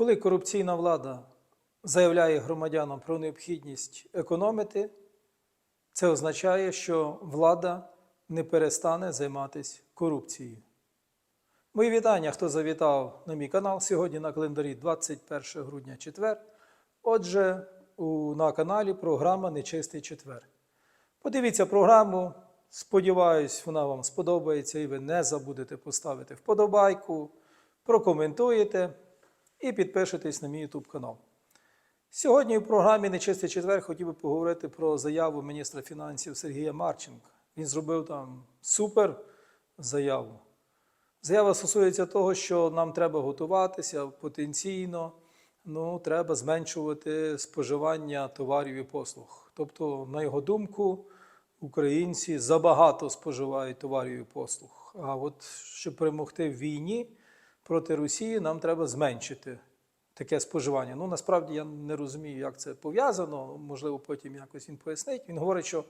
Коли корупційна влада заявляє громадянам про необхідність економити, це означає, що влада не перестане займатися корупцією. Мої вітання, хто завітав на мій канал сьогодні на календарі 21 грудня четвер. Отже, у, на каналі програма Нечистий четвер. Подивіться програму. Сподіваюсь, вона вам сподобається і ви не забудете поставити вподобайку, прокоментуєте і підпишетесь на мій YouTube канал. Сьогодні в програмі Нечистий четвер хотів би поговорити про заяву міністра фінансів Сергія Марченка. Він зробив там супер заяву. Заява стосується того, що нам треба готуватися потенційно, ну, треба зменшувати споживання товарів і послуг. Тобто, на його думку, українці забагато споживають товарів і послуг. А от щоб перемогти в війні проти Росії, нам треба зменшити таке споживання. Ну, насправді я не розумію, як це пов'язано. Можливо, потім якось він пояснить. Він говорить, що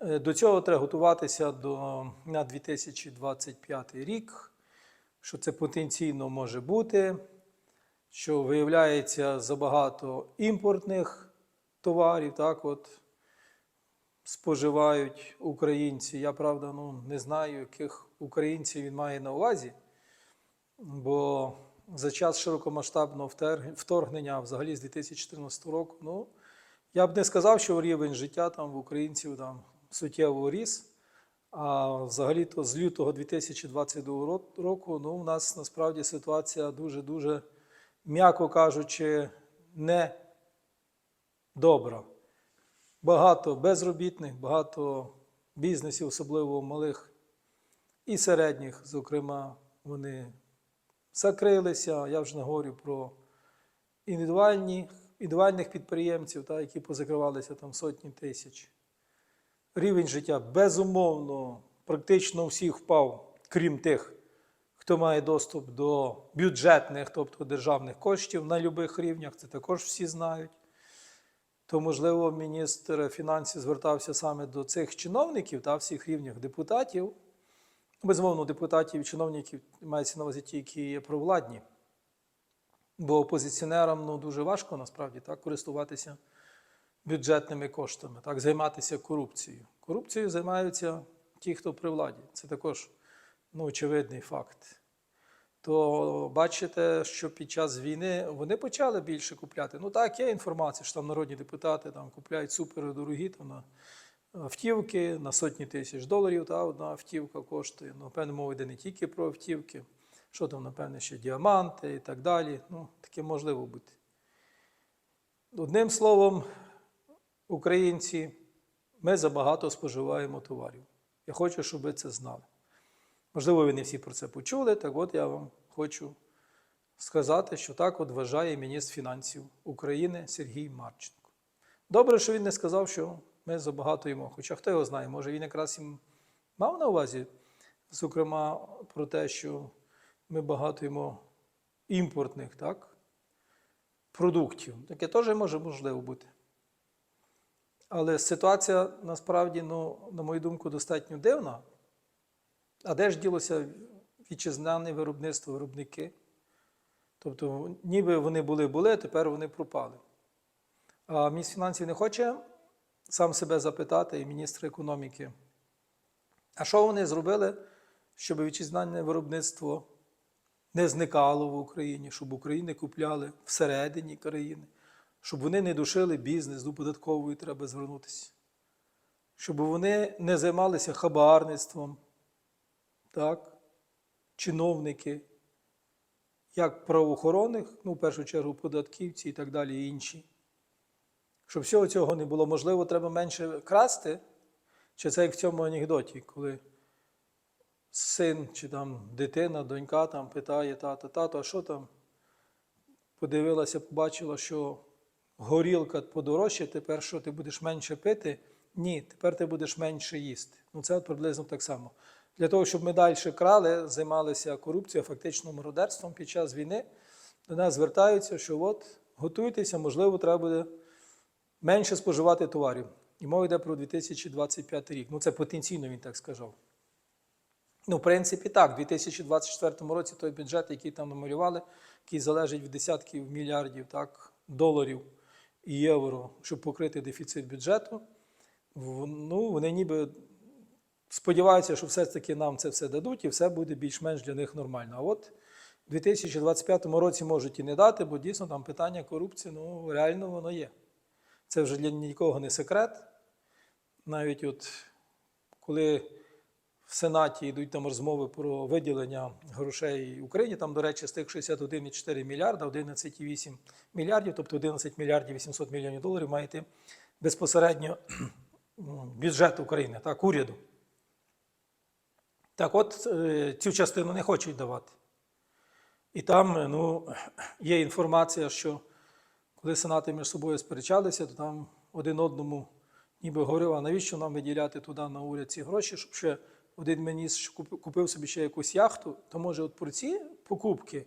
е, до цього треба готуватися до, на 2025 рік, що це потенційно може бути, що виявляється забагато імпортних товарів, так от споживають українці. Я правда ну, не знаю, яких українців він має на увазі, бо за час широкомасштабного вторгнення, взагалі з 2014 року, ну, я б не сказав, що рівень життя там в українців там суттєво ріс. А взагалі-то з лютого 2022 року ну, у нас насправді ситуація дуже-дуже, м'яко кажучи, не добра. Багато безробітних, багато бізнесів, особливо малих і середніх, зокрема, вони закрилися. Я вже не говорю про індивідуальні, індивідуальних підприємців, та, які позакривалися там сотні тисяч. Рівень життя безумовно практично всіх впав, крім тих, хто має доступ до бюджетних, тобто державних коштів на будь-яких рівнях, це також всі знають. То, можливо, міністр фінансів звертався саме до цих чиновників та всіх рівнях депутатів. Безумовно, депутатів і чиновників мається на увазі ті, які є провладні. Бо опозиціонерам ну, дуже важко насправді так, користуватися бюджетними коштами, так, займатися корупцією. Корупцією займаються ті, хто при владі. Це також ну, очевидний факт. То бачите, що під час війни вони почали більше купляти. Ну так, є інформація, що там народні депутати там, купляють супердорогі там, на автівки на сотні тисяч доларів. Та одна автівка коштує. Ну, певно, мова йде не тільки про автівки, що там, напевне, ще діаманти і так далі. Ну, таке можливо бути. Одним словом, українці, ми забагато споживаємо товарів. Я хочу, щоб ви це знали. Можливо, ви не всі про це почули, так от я вам хочу сказати, що так от вважає міністр фінансів України Сергій Марченко. Добре, що він не сказав, що ми забагато. Хоча хто його знає, може він якраз і мав на увазі, зокрема, про те, що ми багато імпортних так, продуктів. Таке теж може можливо бути. Але ситуація насправді, ну, на мою думку, достатньо дивна. А де ж ділося вітчизняне виробництво, виробники? Тобто, ніби вони були-були, а тепер вони пропали. А міністр фінансів не хоче сам себе запитати, і міністр економіки. А що вони зробили, щоб вітчизняне виробництво не зникало в Україні, щоб Україні купляли всередині країни, щоб вони не душили бізнес, до податкової треба звернутися, щоб вони не займалися хабарництвом, так, чиновники, як правоохоронних, ну, в першу чергу, податківці і так далі, і інші. Щоб всього цього не було, можливо, треба менше красти, чи це як в цьому анекдоті, коли син чи там дитина, донька там питає тата, тато, а що там? Подивилася, побачила, що горілка подорожча, тепер що ти будеш менше пити? Ні, тепер ти будеш менше їсти. Ну це от приблизно так само. Для того, щоб ми далі крали, займалися корупцією, фактично мародерством під час війни, до нас звертаються, що от готуйтеся, можливо, треба буде менше споживати товарів. І мова йде про 2025 рік. Ну, це потенційно він так сказав. Ну, в принципі, так, у 2024 році той бюджет, який там намалювали, який залежить від десятків мільярдів так, доларів і євро, щоб покрити дефіцит бюджету, ну, вони ніби сподіваються, що все ж таки нам це все дадуть і все буде більш-менш для них нормально. А от у 2025 році можуть і не дати, бо дійсно там питання корупції, ну реально воно є. Це вже для нікого не секрет. Навіть от коли в Сенаті йдуть там розмови про виділення грошей Україні, там, до речі, з тих 61,4 мільярда, 11,8 мільярдів, тобто 11 мільярдів 800 мільйонів доларів має безпосередньо бюджет України, так, уряду. Так от е, цю частину не хочуть давати. І там ну, є інформація, що коли сенати між собою сперечалися, то там один одному ніби говорив, а навіщо нам виділяти туди на уряд ці гроші, щоб ще один міністр купив собі ще якусь яхту, то може от про ці покупки,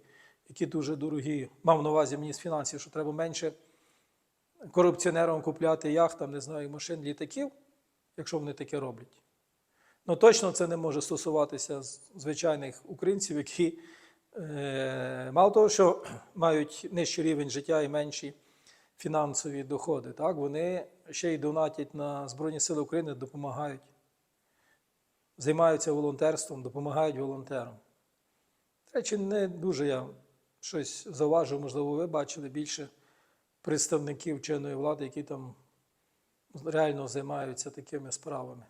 які дуже дорогі, мав на увазі міністр фінансів, що треба менше корупціонерам купляти яхт, там, не знаю, машин, літаків, якщо вони таке роблять. Ну точно це не може стосуватися звичайних українців, які е, мало того, що мають нижчий рівень життя і менші фінансові доходи, так, вони ще й донатять на Збройні Сили України, допомагають, займаються волонтерством, допомагають волонтерам. Речі, не дуже я щось зауважив, можливо, ви бачили більше представників чинної влади, які там реально займаються такими справами,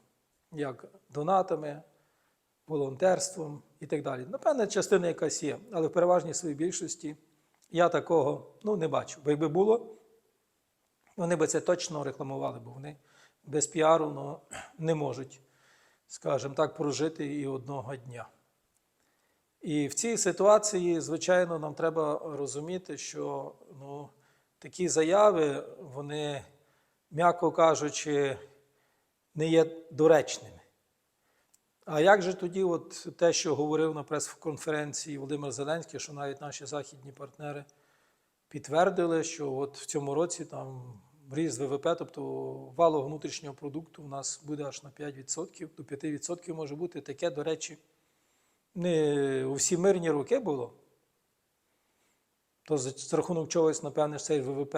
як донатами, волонтерством і так далі. Напевне, частина якась є, але в переважній своїй більшості я такого ну, не бачу. Бо якби було, вони би це точно рекламували, бо вони без піару ну, не можуть, скажімо так, прожити і одного дня. І в цій ситуації, звичайно, нам треба розуміти, що ну, такі заяви, вони, м'яко кажучи, не є доречними. А як же тоді, от те, що говорив на прес-конференції Володимир Зеленський, що навіть наші західні партнери підтвердили, що от в цьому році там ріст ВВП, тобто валового внутрішнього продукту, у нас буде аж на 5%, до 5% може бути таке, до речі, не у всі мирні роки було. То за рахунок чогось, напевне, цей ВВП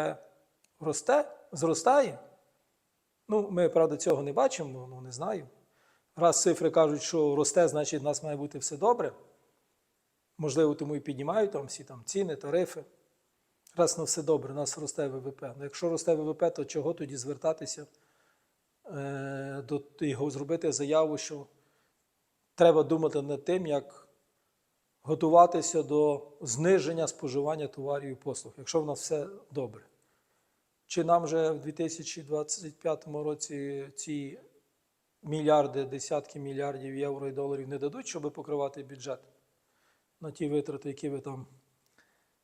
росте, зростає. Ну, ми, правда, цього не бачимо, ну не знаю. Раз цифри кажуть, що росте, значить, в нас має бути все добре. Можливо, тому і піднімають там всі там ціни, тарифи. Раз на все добре, у нас росте ВВП. Ну, якщо росте ВВП, то чого тоді звертатися е, до його зробити заяву, що треба думати над тим, як готуватися до зниження споживання товарів і послуг, якщо в нас все добре. Чи нам вже в 2025 році ці мільярди, десятки мільярдів євро і доларів не дадуть, щоб покривати бюджет на ті витрати, які ви там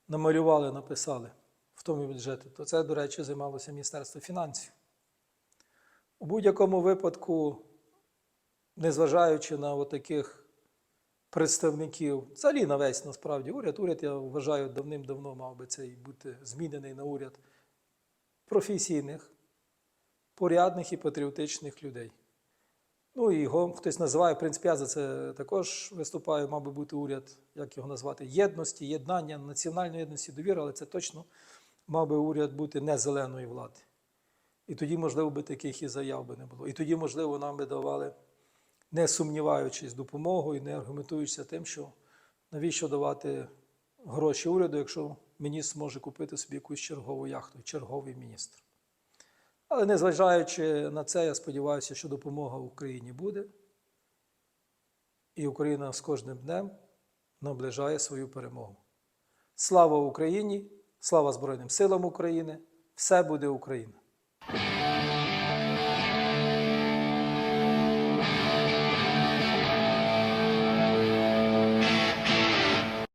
намалювали, написали в тому бюджеті, то це, до речі, займалося Міністерство фінансів. У будь-якому випадку, незважаючи на таких представників, взагалі на весь насправді уряд, уряд, я вважаю, давним-давно мав би цей бути змінений на уряд професійних, порядних і патріотичних людей. Ну і його хтось називає, в принципі, я за це також виступаю, мав би бути уряд, як його назвати, єдності, єднання, національної єдності, довіри, але це точно мав би уряд бути не зеленої влади. І тоді, можливо, би таких і заяв би не було. І тоді, можливо, нам би давали, не сумніваючись допомогу і не аргументуючися тим, що навіщо давати гроші уряду, якщо міністр може купити собі якусь чергову яхту, черговий міністр. Але незважаючи на це, я сподіваюся, що допомога Україні буде. І Україна з кожним днем наближає свою перемогу. Слава Україні! Слава Збройним силам України! Все буде Україна!